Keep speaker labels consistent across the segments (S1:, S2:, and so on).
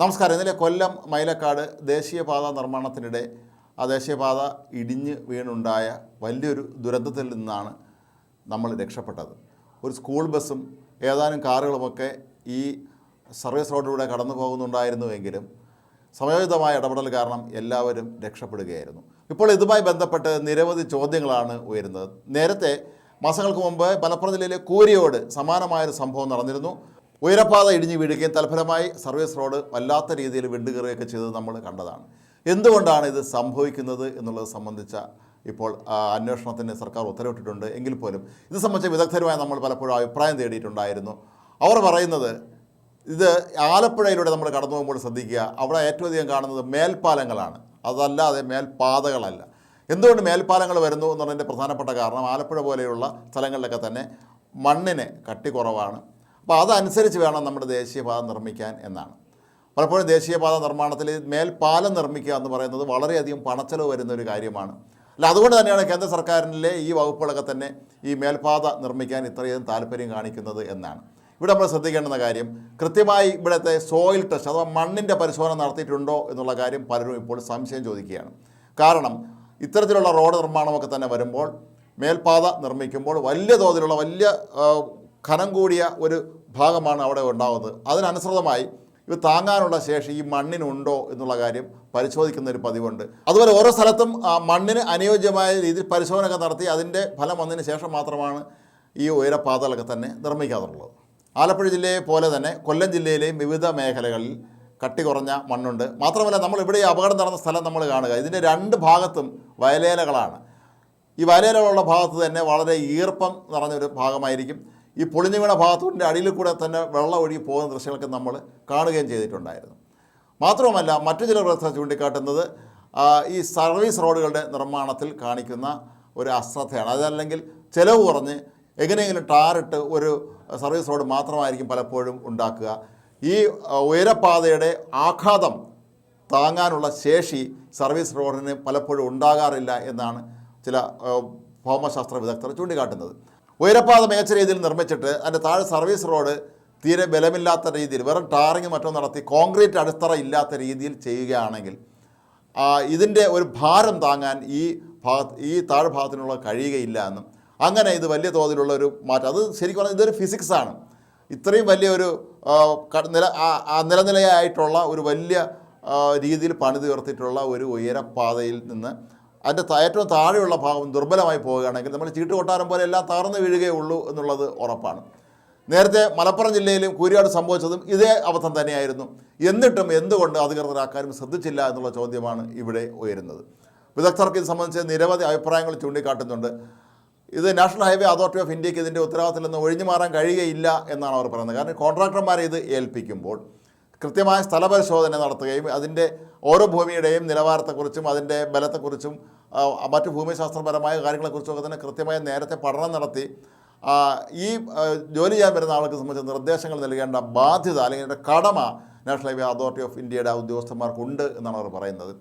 S1: നമസ്കാരം. ഇന്നലെ കൊല്ലം മൈലക്കാട് ദേശീയപാത നിർമ്മാണത്തിനിടെ ആ ദേശീയപാത ഇടിഞ്ഞ് വീണുണ്ടായ വലിയൊരു ദുരന്തത്തിൽ നിന്നാണ് നമ്മൾ രക്ഷപ്പെട്ടത്. ഒരു സ്കൂൾ ബസ്സും ഏതാനും കാറുകളുമൊക്കെ ഈ സർവീസ് റോഡിലൂടെ കടന്നു പോകുന്നുണ്ടായിരുന്നുവെങ്കിലും സമയോചിതമായ ഇടപെടൽ കാരണം എല്ലാവരും രക്ഷപ്പെടുകയായിരുന്നു. ഇപ്പോൾ ഇതുമായി ബന്ധപ്പെട്ട് നിരവധി ചോദ്യങ്ങളാണ് ഉയരുന്നത്. നേരത്തെ മാസങ്ങൾക്ക് മുമ്പ് മലപ്പുറം ജില്ലയിലെ കൂരിയോട് സമാനമായൊരു സംഭവം നടന്നിരുന്നു. ഉയരപ്പാത ഇടിഞ്ഞ് വീഴുകയും തൽഫലമായി സർവീസ് റോഡ് വല്ലാത്ത രീതിയിൽ വിണ്ടുകയറുകയൊക്കെ ചെയ്തത് നമ്മൾ കണ്ടതാണ്. എന്തുകൊണ്ടാണ് ഇത് സംഭവിക്കുന്നത് എന്നുള്ളത് സംബന്ധിച്ച ഇപ്പോൾ അന്വേഷണത്തിന് സർക്കാർ ഉത്തരവിട്ടിട്ടുണ്ട്. എങ്കിൽ പോലും ഇത് സംബന്ധിച്ച വിദഗ്ധരുമായി നമ്മൾ പലപ്പോഴും അഭിപ്രായം തേടിയിട്ടുണ്ടായിരുന്നു. അവർ പറയുന്നത് ഇത് ആലപ്പുഴയിലൂടെ നമ്മൾ കടന്നു പോകുമ്പോൾ ശ്രദ്ധിക്കുക. അവിടെ ഏറ്റവും അധികം കാണുന്നത് മേൽപ്പാലങ്ങളാണ്. അതല്ലാതെ മേൽപാതകളല്ല എന്തുകൊണ്ട് മേൽപ്പാലങ്ങൾ വരുന്നു എന്നുള്ളതിന്റെ പ്രധാനപ്പെട്ട കാരണം ആലപ്പുഴ പോലെയുള്ള സ്ഥലങ്ങളിലൊക്കെ തന്നെ മണ്ണിന് കട്ടി കുറവാണ് അപ്പോൾ അതനുസരിച്ച് വേണം നമ്മുടെ ദേശീയപാത നിർമ്മിക്കാൻ എന്നാണ്. പലപ്പോഴും ദേശീയപാത നിർമ്മാണത്തിൽ മേൽപ്പാലം നിർമ്മിക്കുക എന്ന് പറയുന്നത് വളരെയധികം പണച്ചെലവ് വരുന്ന ഒരു കാര്യമാണ്. അല്ല അതുകൊണ്ട് തന്നെയാണ് കേന്ദ്ര സർക്കാരിലെ ഈ വകുപ്പുകളൊക്കെ തന്നെ ഈ മേൽപ്പാത നിർമ്മിക്കാൻ ഇത്രയധികം താല്പര്യം കാണിക്കുന്നത് എന്നാണ്. ഇവിടെ നമ്മൾ ശ്രദ്ധിക്കേണ്ടുന്ന കാര്യം കൃത്യമായി ഇവിടുത്തെ സോയിൽ ടെസ്റ്റ് അഥവാ മണ്ണിന്റെ പരിശോധന നടത്തിയിട്ടുണ്ടോ എന്നുള്ള കാര്യം പലരും ഇപ്പോൾ സംശയം ചോദിക്കുകയാണ്. കാരണം ഇത്തരത്തിലുള്ള റോഡ് നിർമ്മാണമൊക്കെ തന്നെ വരുമ്പോൾ മേൽപ്പാത നിർമ്മിക്കുമ്പോൾ വലിയ തോതിലുള്ള വലിയ ഖനം കൂടിയ ഒരു ഭാഗമാണ് അവിടെ ഉണ്ടാകുന്നത് അതിനനുസൃതമായി ഇത് താങ്ങാനുള്ള ശേഷി ഈ മണ്ണിനുണ്ടോ എന്നുള്ള കാര്യം പരിശോധിക്കുന്ന ഒരു പതിവുണ്ട്. അതുപോലെ ഓരോ സ്ഥലത്തും മണ്ണിന് അനുയോജ്യമായ രീതിയിൽ പരിശോധനയൊക്കെ നടത്തി അതിന്റെ ഫലം വന്നതിന് ശേഷം മാത്രമാണ് ഈ ഉയരപ്പാതകളൊക്കെ തന്നെ നിർമ്മിക്കാറുള്ളത്. ആലപ്പുഴ ജില്ലയെ പോലെ തന്നെ കൊല്ലം ജില്ലയിലെയും വിവിധ മേഖലകളിൽ കട്ടി കുറഞ്ഞ മണ്ണുണ്ട്. മാത്രമല്ല നമ്മൾ ഇവിടെ ഈ അപകടം നടന്ന സ്ഥലം നമ്മൾ കാണുക. ഇതിന്റെ രണ്ട് ഭാഗത്തും വയലേലകളാണ്. ഈ വയലേലകളുള്ള ഭാഗത്ത് തന്നെ വളരെ ഈർപ്പം നിറഞ്ഞൊരു ഭാഗമായിരിക്കും. ഈ പൊളിഞ്ഞു വീണ ഭാഗത്തിന്റെ അടിയിൽ കൂടെ തന്നെ വെള്ളം ഒഴുകി പോകുന്ന ദൃശ്യങ്ങളൊക്കെ നമ്മൾ കാണുകയും ചെയ്തിട്ടുണ്ടായിരുന്നു. മാത്രവുമല്ല മറ്റു ചില വിദഗ്ധർ ചൂണ്ടിക്കാട്ടുന്നത് ഈ സർവീസ് റോഡുകളുടെ നിർമ്മാണത്തിൽ കാണിക്കുന്ന ഒരു അശ്രദ്ധയാണ്. അതല്ലെങ്കിൽ ചിലവ് കുറഞ്ഞ് എങ്ങനെയെങ്കിലും ടാറിട്ട് ഒരു സർവീസ് റോഡ് മാത്രമായിരിക്കും പലപ്പോഴും ഉണ്ടാക്കുക. ഈ ഉയരപാതയുടെ ആഘാതം താങ്ങാനുള്ള ശേഷി സർവീസ് റോഡിന് പലപ്പോഴും ഉണ്ടാകാറില്ല എന്നാണ് ചില ഭൗമശാസ്ത്ര വിദഗ്ധർ ചൂണ്ടിക്കാട്ടുന്നത്. ഉയരപ്പാത മികച്ച രീതിയിൽ നിർമ്മിച്ചിട്ട് അതിന്റെ താഴെ സർവീസ് റോഡ് തീരെ ബലമില്ലാത്ത രീതിയിൽ വെറും ടാറിങ് മറ്റോ നടത്തി കോൺക്രീറ്റ് അടിത്തറ ഇല്ലാത്ത രീതിയിൽ ചെയ്യുകയാണെങ്കിൽ ഇതിന്റെ ഒരു ഭാരം താങ്ങാൻ ഈ ഭാഗത്ത് ഈ താഴ്ഭാഗത്തിനുള്ള കഴിയുകയില്ല എന്നും. അങ്ങനെ ഇത് വലിയ തോതിലുള്ള ഒരു മാറ്റം. അത് ശരിക്കും പറഞ്ഞാൽ ഇതൊരു ഫിസിക്സാണ് ഇത്രയും വലിയൊരു നില നിലനിലയായിട്ടുള്ള ഒരു വലിയ രീതിയിൽ പണിതുയർത്തിയിട്ടുള്ള ഒരു ഉയരപ്പാതയിൽ നിന്ന് അതിന്റെ ഏറ്റവും താഴെയുള്ള ഭാഗം ദുർബലമായി പോവുകയാണെങ്കിൽ നമ്മൾ ചീട്ട് കൊട്ടാരം പോലെ എല്ലാം തകർന്നു വീഴുകയുള്ളൂ എന്നുള്ളത് ഉറപ്പാണ്. നേരത്തെ മലപ്പുറം ജില്ലയിലും കൂരിയാട് സംഭവിച്ചതും ഇതേ അബദ്ധം തന്നെയായിരുന്നു. എന്നിട്ടും എന്തുകൊണ്ട് അധികൃതരാക്കാരും ശ്രദ്ധിച്ചില്ല എന്നുള്ള ചോദ്യമാണ് ഇവിടെ ഉയരുന്നത്. വിദഗ്ധർക്ക് ഇത് സംബന്ധിച്ച് നിരവധി അഭിപ്രായങ്ങൾ ചൂണ്ടിക്കാട്ടുന്നുണ്ട്. ഇത് നാഷണൽ ഹൈവേ അതോറിറ്റി ഓഫ് ഇന്ത്യയ്ക്ക് ഇതിന്റെ ഉത്തരവാദിത്തത്തിൽ നിന്ന് ഒഴിഞ്ഞു മാറാൻ കഴിയുകയില്ല എന്നാണ് അവർ പറയുന്നത്. കാരണം കോൺട്രാക്ടർമാരെ ഇത് ഏൽപ്പിക്കുമ്പോൾ കൃത്യമായ സ്ഥലപരിശോധന നടത്തുകയും അതിന്റെ ഓരോ ഭൂമിയുടെയും നിലവാരത്തെക്കുറിച്ചും അതിന്റെ ബലത്തെക്കുറിച്ചും മറ്റു ഭൂമിശാസ്ത്രപരമായ കാര്യങ്ങളെക്കുറിച്ചും ഒക്കെ തന്നെ കൃത്യമായ നേരത്തെ പഠനം നടത്തി ഈ ജോലി ചെയ്യാൻ വരുന്ന ആൾക്ക് സംബന്ധിച്ച നിർദ്ദേശങ്ങൾ നൽകേണ്ട ബാധ്യത അല്ലെങ്കിൽ അതിന്റെ കടമ നാഷണൽ ഹൈവേ അതോറിറ്റി ഓഫ് ഇന്ത്യയുടെ ഉദ്യോഗസ്ഥന്മാർക്കുണ്ട് എന്നാണ് അവർ പറയുന്നത്.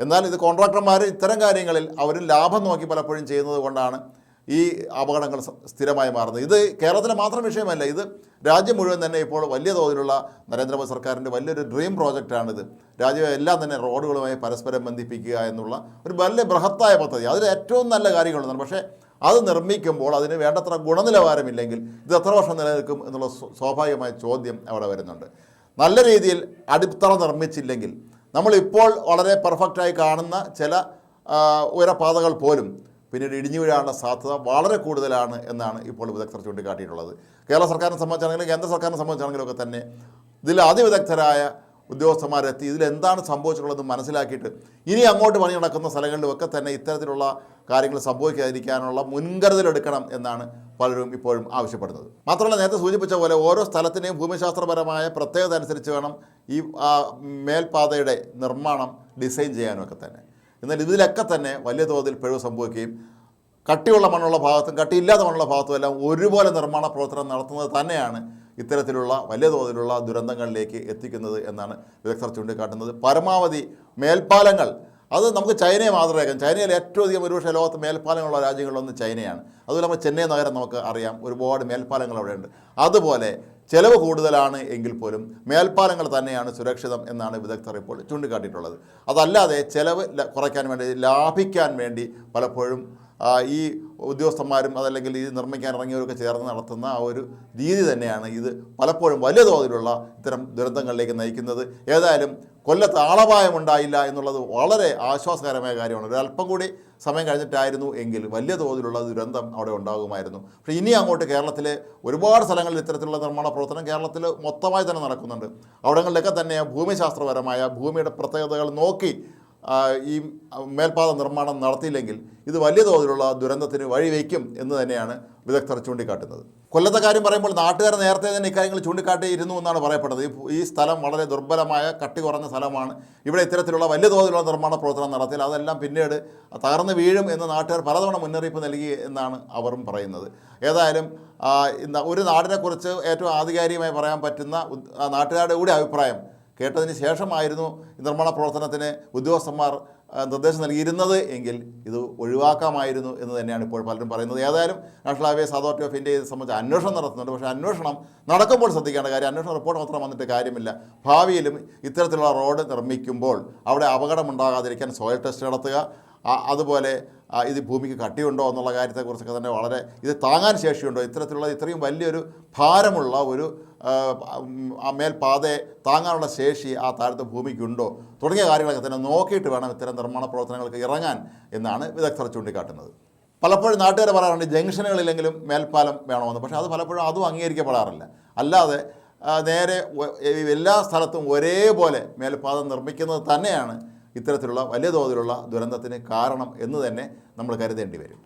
S1: എന്നാൽ ഇത് കോൺട്രാക്ടർമാർ ഇത്തരം കാര്യങ്ങളിൽ അവർ ലാഭം നോക്കി പലപ്പോഴും ചെയ്യുന്നത് കൊണ്ടാണ് ഈ അപകടങ്ങൾ സ്ഥിരമായി മാറുന്നത്. ഇത് കേരളത്തിലെ മാത്രം വിഷയമല്ല ഇത് രാജ്യം മുഴുവൻ തന്നെ ഇപ്പോൾ വലിയ തോതിലുള്ള നരേന്ദ്രമോദി സർക്കാരിന്റെ വലിയൊരു ഡ്രീം പ്രോജക്റ്റാണിത് രാജ്യം എല്ലാം തന്നെ റോഡുകളുമായി പരസ്പരം ബന്ധിപ്പിക്കുക എന്നുള്ള ഒരു വലിയ ബൃഹത്തായ പദ്ധതി. അതിൽ ഏറ്റവും നല്ല കാര്യങ്ങളുണ്ട്. പക്ഷേ അത് നിർമ്മിക്കുമ്പോൾ അതിന് വേണ്ടത്ര ഗുണനിലവാരമില്ലെങ്കിൽ ഇത് എത്ര വർഷം നിലനിൽക്കും എന്നുള്ള സ്വാഭാവികമായ ചോദ്യം അവിടെ വരുന്നുണ്ട്. നല്ല രീതിയിൽ അടിത്തറ നിർമ്മിച്ചില്ലെങ്കിൽ നമ്മളിപ്പോൾ വളരെ പെർഫെക്റ്റായി കാണുന്ന ചില ഉയരപാതകൾ പോലും പിന്നീട് ഇടിഞ്ഞു വീഴാനുള്ള സാധ്യത വളരെ കൂടുതലാണ് എന്നാണ് ഇപ്പോൾ വിദഗ്ധർ ചൂണ്ടിക്കാട്ടിയിട്ടുള്ളത്. കേരള സർക്കാരിനെ സംബന്ധിച്ചാണെങ്കിലും കേന്ദ്ര സർക്കാരിനെ സംബന്ധിച്ചാണെങ്കിലും ഒക്കെ തന്നെ ഇതിൽ അതിവിദഗ്ധരായ ഉദ്യോഗസ്ഥന്മാരെത്തി ഇതിൽ എന്താണ് സംഭവിച്ചിട്ടുള്ളത് മനസ്സിലാക്കിയിട്ട് ഇനി അങ്ങോട്ട് പണി നടക്കുന്ന സ്ഥലങ്ങളിലുമൊക്കെ തന്നെ ഇത്തരത്തിലുള്ള കാര്യങ്ങൾ സംഭവിക്കാതിരിക്കാനുള്ള മുൻകരുതലെടുക്കണം എന്നാണ് പലരും ഇപ്പോഴും ആവശ്യപ്പെടുന്നത്. മാത്രമല്ല നേരത്തെ സൂചിപ്പിച്ച പോലെ ഓരോ സ്ഥലത്തിനെയും ഭൂമിശാസ്ത്രപരമായ പ്രത്യേകത അനുസരിച്ച് വേണം ഈ മേൽപാതയുടെ നിർമ്മാണം ഡിസൈൻ ചെയ്യാനുമൊക്കെ തന്നെ. എന്നാൽ ഇതിലൊക്കെ തന്നെ വലിയ തോതിൽ പിഴവ് സംഭവിക്കുകയും കട്ടിയുള്ള മണ്ണുള്ള ഭാഗത്തും കട്ടിയില്ലാത്ത മണ്ണുള്ള ഭാഗത്തും എല്ലാം ഒരുപോലെ നിർമ്മാണ പ്രവർത്തനം നടത്തുന്നത് തന്നെയാണ് ഇത്തരത്തിലുള്ള വലിയ തോതിലുള്ള ദുരന്തങ്ങളിലേക്ക് എത്തിക്കുന്നത് എന്നാണ് വിദഗ്ധർ ചൂണ്ടിക്കാട്ടുന്നത്. പരമാവധി മേൽപ്പാലങ്ങൾ അത് നമുക്ക് ചൈനയെ മാതൃകയാക്കാം. ചൈനയിൽ ഏറ്റവും അധികം ഒരുപക്ഷെ ലോകത്ത് മേൽപ്പാലങ്ങളുള്ള രാജ്യങ്ങളിലൊന്ന് ചൈനയാണ്. അതുപോലെ നമ്മൾ ചെന്നൈ നഗരം നമുക്ക് അറിയാം. ഒരുപാട് മേൽപ്പാലങ്ങൾ അവിടെയുണ്ട്. അതുപോലെ ചെലവ് കൂടുതലാണ് എങ്കിൽ പോലും മേൽപ്പാലങ്ങൾ തന്നെയാണ് സുരക്ഷിതം എന്നാണ് വിദഗ്ധർ ഇപ്പോൾ ചൂണ്ടിക്കാട്ടിയിട്ടുള്ളത്. അതല്ലാതെ ചെലവ് കുറയ്ക്കാൻ വേണ്ടി ലാഭിക്കാൻ വേണ്ടി പലപ്പോഴും ഈ ഉദ്യോഗസ്ഥന്മാരും അതല്ലെങ്കിൽ ഇത് നിർമ്മിക്കാൻ ഇറങ്ങിയവരൊക്കെ ചേർന്ന് നടത്തുന്ന ആ ഒരു രീതി തന്നെയാണ് ഇത് പലപ്പോഴും വലിയ തോതിലുള്ള ഇത്തരം ദുരന്തങ്ങളിലേക്ക് നയിക്കുന്നത്. ഏതായാലും കൊല്ലത്ത് ആളപായം ഉണ്ടായില്ല എന്നുള്ളത് വളരെ ആശ്വാസകരമായ കാര്യമാണ്. ഒരല്പം കൂടി സമയം കഴിഞ്ഞിട്ടായിരുന്നു എങ്കിൽ വലിയ തോതിലുള്ള ദുരന്തം അവിടെ ഉണ്ടാകുമായിരുന്നു. പക്ഷേ ഇനി അങ്ങോട്ട് കേരളത്തിലെ ഒരുപാട് സ്ഥലങ്ങളിൽ ഇത്തരത്തിലുള്ള നിർമ്മാണ പ്രവർത്തനം കേരളത്തിൽ മൊത്തമായി തന്നെ നടക്കുന്നുണ്ട്. അവിടങ്ങളിലൊക്കെ തന്നെ ഭൂമിശാസ്ത്രപരമായ ഭൂമിയുടെ പ്രത്യേകതകൾ നോക്കി ഈ മേൽപ്പാത നിർമ്മാണം നടത്തിയില്ലെങ്കിൽ ഇത് വലിയ തോതിലുള്ള ദുരന്തത്തിന് വഴിവെക്കും എന്ന് തന്നെയാണ് വിദഗ്ധർ ചൂണ്ടിക്കാട്ടുന്നത്. കൊല്ലത്തെ കാര്യം പറയുമ്പോൾ നാട്ടുകാർ നേരത്തെ തന്നെ ഇക്കാര്യങ്ങൾ ചൂണ്ടിക്കാട്ടിയിരുന്നു എന്നാണ് പറയപ്പെട്ടത് ഈ സ്ഥലം വളരെ ദുർബലമായ കട്ടി കുറഞ്ഞ സ്ഥലമാണ്. ഇവിടെ ഇത്തരത്തിലുള്ള വലിയ തോതിലുള്ള നിർമ്മാണ പ്രവർത്തനം നടത്തിയാൽ അതെല്ലാം പിന്നീട് തകർന്ന് വീഴും എന്ന് നാട്ടുകാർ പലതവണ മുന്നറിയിപ്പ് നൽകി എന്നാണ് അവരും പറയുന്നത്. ഏതായാലും ഒരു നാടിനെക്കുറിച്ച് ഏറ്റവും ആധികാരികമായി പറയാൻ പറ്റുന്ന നാട്ടുകാരുടെ കൂടി അഭിപ്രായം കേട്ടതിന് ശേഷമായിരുന്നു നിർമ്മാണ പ്രവർത്തനത്തിന് ഉദ്യോഗസ്ഥന്മാർ നിർദ്ദേശം നൽകിയിരുന്നത് എങ്കിൽ ഇത് ഒഴിവാക്കാമായിരുന്നു എന്ന് തന്നെയാണ് ഇപ്പോൾ പലരും പറയുന്നത്. ഏതായാലും national highways authority of India സംബന്ധിച്ച് അന്വേഷണം നടത്തുന്നുണ്ട്. പക്ഷേ അന്വേഷണം നടക്കുമ്പോൾ ശ്രദ്ധിക്കേണ്ട കാര്യം അന്വേഷണ റിപ്പോർട്ട് മാത്രം വന്നിട്ട് കാര്യമില്ല. ഭാവിയിലും ഇത്തരത്തിലുള്ള റോഡ് നിർമ്മിക്കുമ്പോൾ അവിടെ അപകടമുണ്ടാകാതിരിക്കാൻ സോയിൽ ടെസ്റ്റ് നടത്തുക അതുപോലെ ഇത് ഭൂമിക്ക് കട്ടിയുണ്ടോ എന്നുള്ള കാര്യത്തെക്കുറിച്ചൊക്കെ തന്നെ വളരെ ഇത് താങ്ങാൻ ശേഷിയുണ്ടോ? ഇത്തരത്തിലുള്ള ഇത്രയും വലിയൊരു ഭാരമുള്ള ഒരു മേൽപാതയെ താങ്ങാനുള്ള ശേഷി ആ താഴത്തെ ഭൂമിക്കുണ്ടോ? തുടങ്ങിയ കാര്യങ്ങളൊക്കെ തന്നെ നോക്കിയിട്ട് വേണം ഇത്തരം നിർമ്മാണ പ്രവർത്തനങ്ങൾക്ക് ഇറങ്ങാൻ എന്നാണ് വിദഗ്ധർ ചൂണ്ടിക്കാട്ടുന്നത്. പലപ്പോഴും നാട്ടുകാർ പറയാറുണ്ട് ജംഗ്ഷനുകളിലെങ്കിലും മേൽപ്പാലം വേണമെന്ന്. പക്ഷേ അത് പലപ്പോഴും അതും അംഗീകരിക്കപ്പെടാറില്ല. അല്ലാതെ നേരെ എല്ലാ സ്ഥലത്തും ഒരേപോലെ മേൽപ്പാതം നിർമ്മിക്കുന്നത് തന്നെയാണ് ഇത്തരത്തിലുള്ള വലിയ തോതിലുള്ള ദുരന്തത്തിന് കാരണം എന്ന് തന്നെ നമ്മൾ കരുതേണ്ടി വരും.